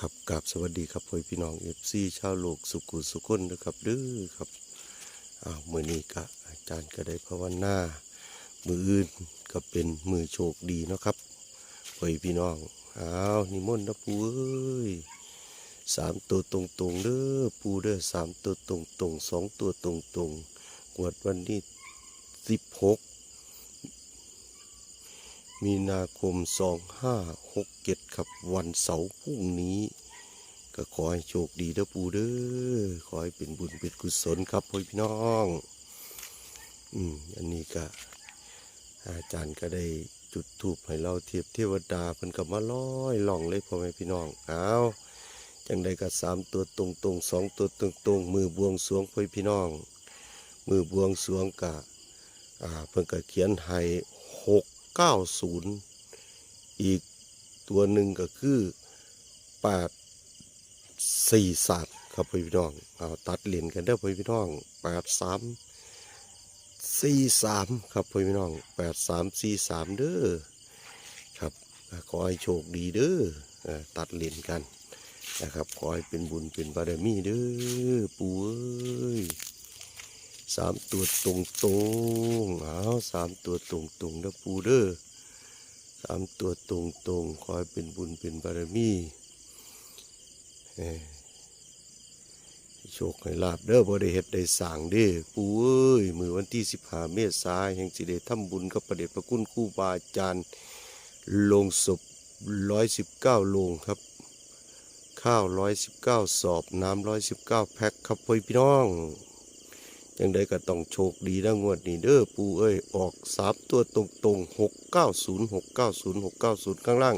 ครับกับสวัสดีครับพ่อพี่น้องเอฟซีชาวโลกสุขุสุขนนะครับเด้อครับอ้าวมือนี้กะอาจารย์ก็ได้ภาวนามืออื่นก็เป็นมือโชคดีนะครับพ่อพี่น้องอ้าวนิมนต์นะปูเอ้ยสามตัวตรงตรงเด้อปูเด้อสามตัวตรงตรงสองตัวตรงตรงกวดวันที่สิบหก มีนาคม 2567 ครับวันเสาร์พรุ่งนี้ ก็ขอให้โชคดีเด้อปูเด้อขอให้เป็นบุญเป็นกุศลครับพ่อพี่น้อง อืมอันนี้ก็ อาจารย์ก็ได้จุดทูปให้เราเทียบเทวดาเพิ่นกับมาร้อยล่องเลยพ่อแม่พี่น้องเอาจังใดก็สามตัวตรงตรงสองตัวตรงตรงมือบวงสวงพ่อพี่น้อง มือบวงสวงกะอ่าเพิ่นก็เขียนให้หก เก้าศูนย์อีกตัวหนึ่งก็คือแปดสี่สามครับพี่น้อง เอาตัดเหรียญกันเด้อพี่น้องแปดสามสี่สามครับพี่น้องแปดสามสี่สามเด้อครับขอให้โชคดีเด้อตัดเหรียญกันนะครับขอให้เป็นบุญเป็นบารมีเด้อปู่เอ้ย สามตัวตรงตรงเอาสามตัวตรงตรงนะปูเด้อสามตัวตรงตรงคอยเป็นบุญเป็นบารมีเอ้ยให้โชคให้ลาบเด้อบ่ได้เฮ็ดได้สร้างเด้อปูเอ้ยมือวันที่สิบห้าเมษายนแห่งสิได้ทำบุญกับประเดชพระคุณครูบาอาจารย์ลงศพร้อยสิบเก้าโลงครับ ข้าวร้อยสิบเก้าสอบน้ำร้อยสิบเก้าแพ็คครับพี่น้อง ยังได้ก็ต้องโชคดีนะงวดนี้เด้อปูเอ้ยออกสามตัวตรงตรงหกเก้าศูนย์หกเก้าศูนย์หกเก้าศูนย์ข้างล่าง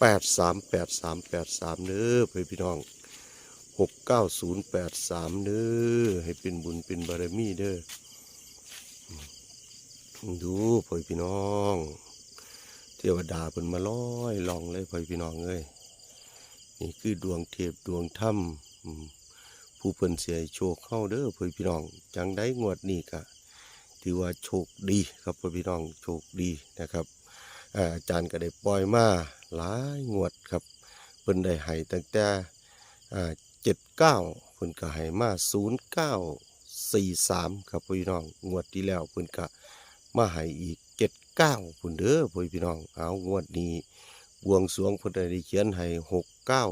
แปดสามแปดสามแปดสามเด้อเพื่อพี่น้องหกเก้าศูนย์แปดสามเด้อให้เป็นบุญเป็นบารมีเด้อดูเพื่อพี่น้องเทวดาเป็นมาร้อยลองเลยเพื่อพี่น้องเอ้ยนี่คือดวงเทพดวงถ้ำอืม ผู้เพิ่นเสียโชคเข้าเด้อเพื่อพี่น้องจังได้งวดนี้ก็ถือว่าโชคดีครับเพื่อพี่น้องโชคดีนะครับอาจารย์ก็ได้ปล่อยมาหลายงวดครับเพิ่นได้ให้ตั้งแต่เจ็ดเก้าเพิ่นก็ให้มาศูนย์เก้าสี่สามครับเพื่อพี่น้องงวดที่แล้วเพิ่นก็มาให้อีกเจ็ดเก้าเพิ่นเด้อเพื่อพี่น้องเอางวดนี้บวงสรวงเพิ่นได้เขียนให้หกเก้า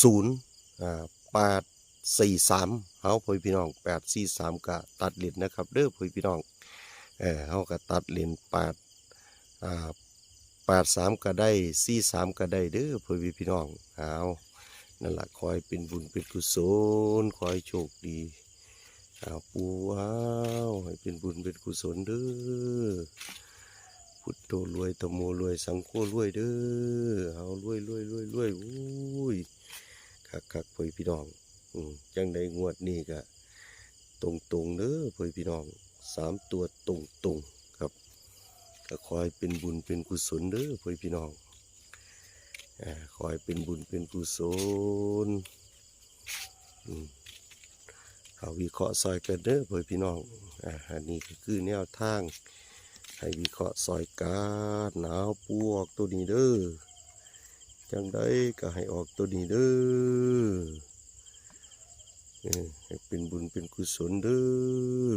ศูนย์อ่าแปด สี่สามเอาพ่อพี่น้องแปดสี่สามกะตัดเหรียญนะครับเด้อพ่อพี่น้องเออเขาก็ตัดเหรียญแปดอ่าแปดสามก็ได้สี่สามก็ได้เด้อพ่อพี่น้องเอานั่นแหละคอยเป็นบุญเป็นกุศลคอยโชคดีเอาปูว้าวให้เป็นบุญเป็นกุศลเด้อพุทโธรวยตโมรวยสังโฆรวยเด้อเอารวยรวยรวยรวยอุ้ยคักคักพ่อพี่น้อง จังได้งวดนี้ก็ตรงตรงเด้อเพื่อพี่น้องสามตัวตรงตรงครับ ก็คอยเป็นบุญเป็นกุศลเด้อเพื่อพี่น้องอ่าคอยเป็นบุญเป็นกุศลเอาวิเคราะห์ซอยกันเด้อเพื่อพี่น้องอ่าอันนี้ก็คือแนวทาง ให้วิเคราะห์ซอยกันหนาวปูออกตัวนี้เด้อจังได้ก็ให้ออกตัวนี้เด้อ ให้เป็นบุญเป็นกุศลเด้อ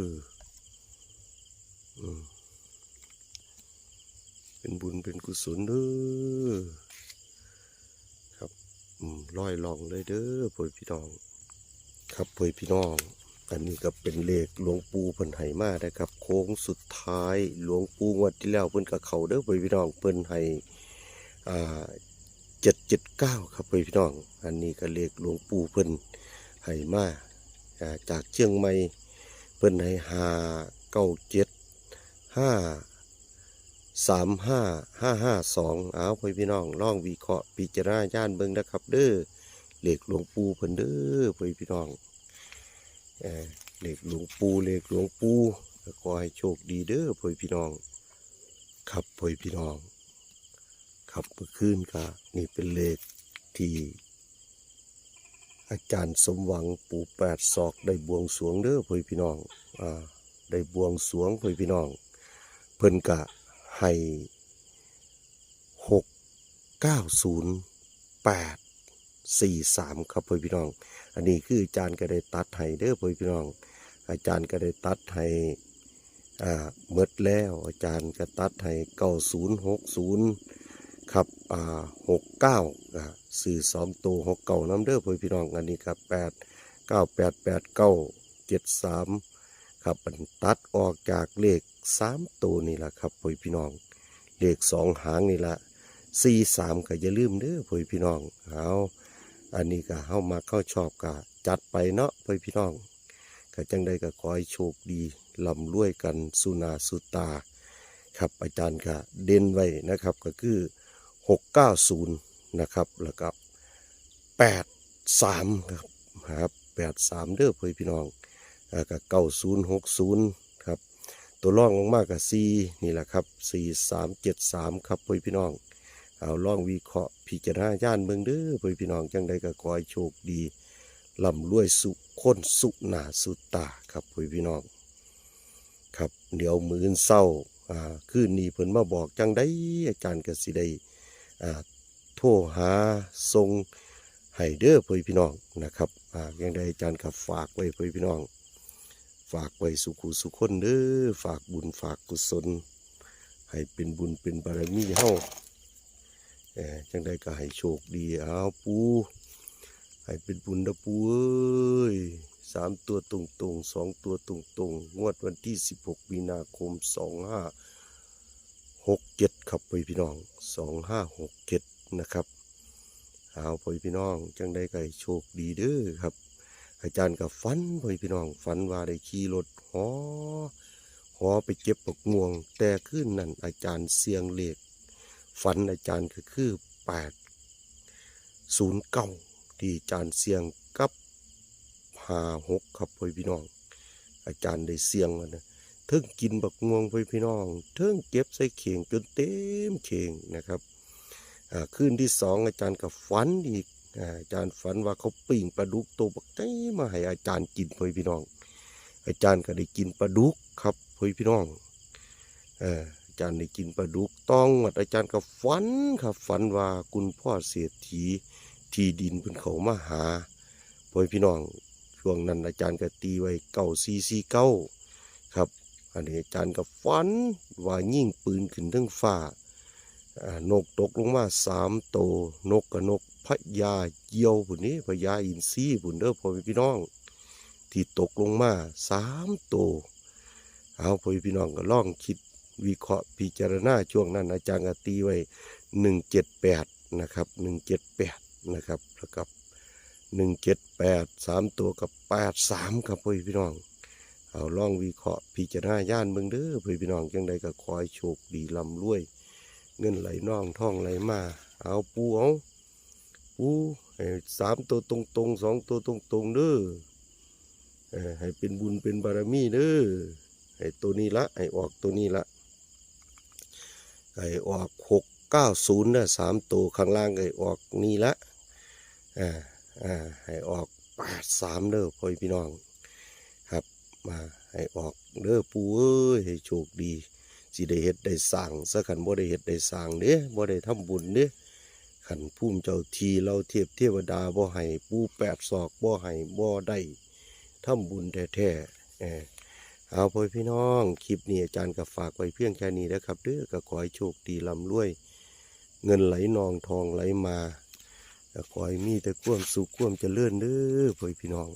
เป็นบุญเป็นกุศลเด้อครับอืมร้อยลองเลยเด้อพ่อพี่น้อง ครับพ่อพี่น้อง อันนี้ก็เป็นเลขหลวงปู่เพิ่นให้มานะครับ โค้งสุดท้ายหลวงปู่งวดที่แล้วเพิ่นกับเขาเด้อพ่อพี่น้องเพิ่นให้อ่าเจ็ดเจ็ดเก้าครับพ่อพี่น้อง อันนี้ก็เลขหลวงปู่เพิ่น ให้มาจากเชียงใหม่เพิ่นให้หาเก้าเจ็ดห้าสามห้าห้าห้าสองเอาไปพี่น้องล่องวิเคราะห์พิจารณาญาณเบิ่งนะครับ เด้อเหล็กหลวงปู่เพิ่นเด้อไปพี่น้องเออเหล็กหลวงปู่เหล็กหลวงปู่ขอให้โชคดีเด้อไปพี่น้อง ครับไปพี่น้อง ครับเมื่อคืนก็นี่เป็นเลขที่ อาจารย์สมหวังปู่แปดศอกได้บวงสวงเด้อเพื่อพี่น้องอ่าได้บวงสวงเพื่อพี่น้อง เพิ่นกะให้หกเก้าศูนย์แปดสี่สามครับพ่อพี่น้อง อันนี้คืออาจารย์ก็ได้ตัดให้เด้อพ่อพี่น้อง อาจารย์ก็ได้ตัดให้อ่าเมดแล้ว อาจารย์ก็ตัดให้เก้าศูนย์หกศูนย์ ครับอ่าหกเก้าสื่อสองตัวหกเก้าน้ำเด้อพ่อพี่น้องอันนี้ครับแปดเก้าแปดแปดเก้าเจ็ดสามครับมันตัดออกจากเลขสามตัวนี่แหละครับพ่อพี่น้อง เลขสองหางนี่ละสี่สามก็อย่าลืมเด้อพ่อพี่น้องเอาอันนี้ก็เข้ามาเข้าชอบก็จัดไปเนาะพ่อพี่น้องก็จังใดก็ขอให้โชคดีลำรวยกันสุนาสุตา ครับอาจารย์ก็เด่นไว้นะครับก็คือ 690 นะครับแล้วก็83ครับครับ83 เด้อเพื่อนพี่น้องแล้วก็9060 ครับ ตัวร่องลงมากกับ4นี่แหละครับ 4373 ครับเพื่อนพี่น้อง เอาล่องวิเคราะห์พิจารณาย่านเมืองเด้อเพื่อนพี่น้องจังใดก็ขอให้โชคดีลำรวยสุคนสุหนาสุตาครับพ่อพี่น้อง ครับ เดี๋ยวมื้อเศร้าอ่าคืนนี้เพิ่นมาบอกจังได้อาจารย์กสิได้ โทรหาทรงให้เด้อพ่อพี่น้องนะครับยังได้อาจารย์ก็ฝากไว้พ่อพี่น้อง ฝากไว้สุขุสุคนเด้อฝากบุญฝากกุศล ให้เป็นบุญเป็นบารมีเฮาจังได้ก็ให้โชคดีเอาปูให้เป็นบุญนะปูเอ้ยสามตัวตรงตรงๆสองตัวตรงตรงๆงวดวันที่สิบหกมีนาคมสองห้า หกเจ็ดครับพ่อพี่น้องสองห้าหกเจ็ดนะครับเอาพ่อพี่น้องจังได้ไก่โชคดีเด้อครับ อาจารย์กับฟันพ่อพี่น้องฝันว่าได้ขี่รถหอหอไปเก็บปกม่วง แต่ขึ้นนั่นอาจารย์เสียงเลขฝันอาจารย์ก็คือแปดศูนย์เก้าที่อาจารย์เสียงกับหาหกครับพ่อพี่น้อง อาจารย์ได้เสียงแล้วนะ เทิงกินบักม่วงพ่อพี่น้องเทิงเก็บใส่เข่งจนเต็มเข่งนะครับอ่าคืนที่สองอาจารย์ก็ฝันอีกอาจารย์ฝันว่าเขาปิ้งปลาดุกตัวบักเต้มาให้อาจารย์กินพ่อพี่น้อง อาจารย์ก็ได้กินปลาดุกครับพ่อพี่น้องอาจารย์ได้กินปลาดุกต้องวัดอาจารย์ก็ฝันครับฝันว่าคุณพ่อเศรษฐีที่ดินเพิ่นเขามาหาพ่อพี่น้องช่วงนั้นอาจารย์ก็ตีไว้เก้าซีซีเก้าครับ อันนี้อาจารย์ก็ฝันว่ายิ่งปืนขึ้นทั้งฟ้าอ่านกตกลงมาสามโตวนกกับนกพญาเยี่ยวผุนนี้พญาอินทรีผุนเด้อพ่อพี่น้อง ที่ตกลงมาสามโตวเอาพ่อพี่น้องก็ล่องคิดวิเคราะห์พิจารณาช่วงนั้นอาจารย์ก็ตีไว้หนึ่งเจ็ดแปดนะครับหนึ่งเจ็ดแปดนะครับแล้วกับหนึ่งเจ็ดแปดสามตัวกับแปดสามครับพ่อพี่น้อง เอาล่องวิเคราะห์พิจารณาย่านเบิ่งเด้อพ่อพี่น้องจังใดก็คอยโชคดีลำรวย เงินไหลน่องท่องไหลมา เอาปูเอาปูสามตัวตรงตรงสองตัวตรงตรงเด้อให้เป็นบุญเป็นบารมีเด้อให้ตัวนี้ละให้ออกตัวนี้ละให้ออกหกเก้าศูนย์นะสามตัวข้างล่างก็ให้ออกนี่ละอ่าอ่าให้ออกแปดสามเด้อพ่อพี่น้อง มา ให้ออกเด้อปูเอ้ยให้โชคดีสิได้เฮ็ดได้สั่งสักขันบ่ได้เฮ็ดได้สั่งเด้บ่ได้ทำบุญเด้ขันภูมิเจ้าทีเราเทียบเทวดาบ่ให้ปูแปดศอกบ่ให้บ่ได้ทำบุญแท้ๆเออเอาพ่อพี่น้อง คลิปนี้อาจารย์ก็ฝากไว้เพียงแค่นี้นะครับเด้อก็ขอให้โชคดีร่ำรวย เงินไหลนองทองไหลมาแต่ขอให้มีแต่ความสุขความเจริญเด้อพ่อพี่น้อง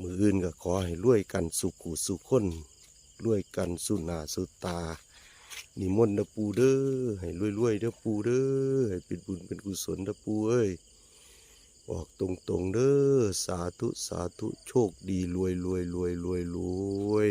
มืออื่นก็ขอให้รวยกันสุขุสุขคนรวยกันสุนาสุตา นิมนต์นะปูเด้อให้รวยๆเด้อปูเด้อให้เป็นบุญเป็นกุศลเดอปูเอ้ยออกตรงๆเด้อสาธุสาธุโชคดีรวยรวยรวยรวยรวย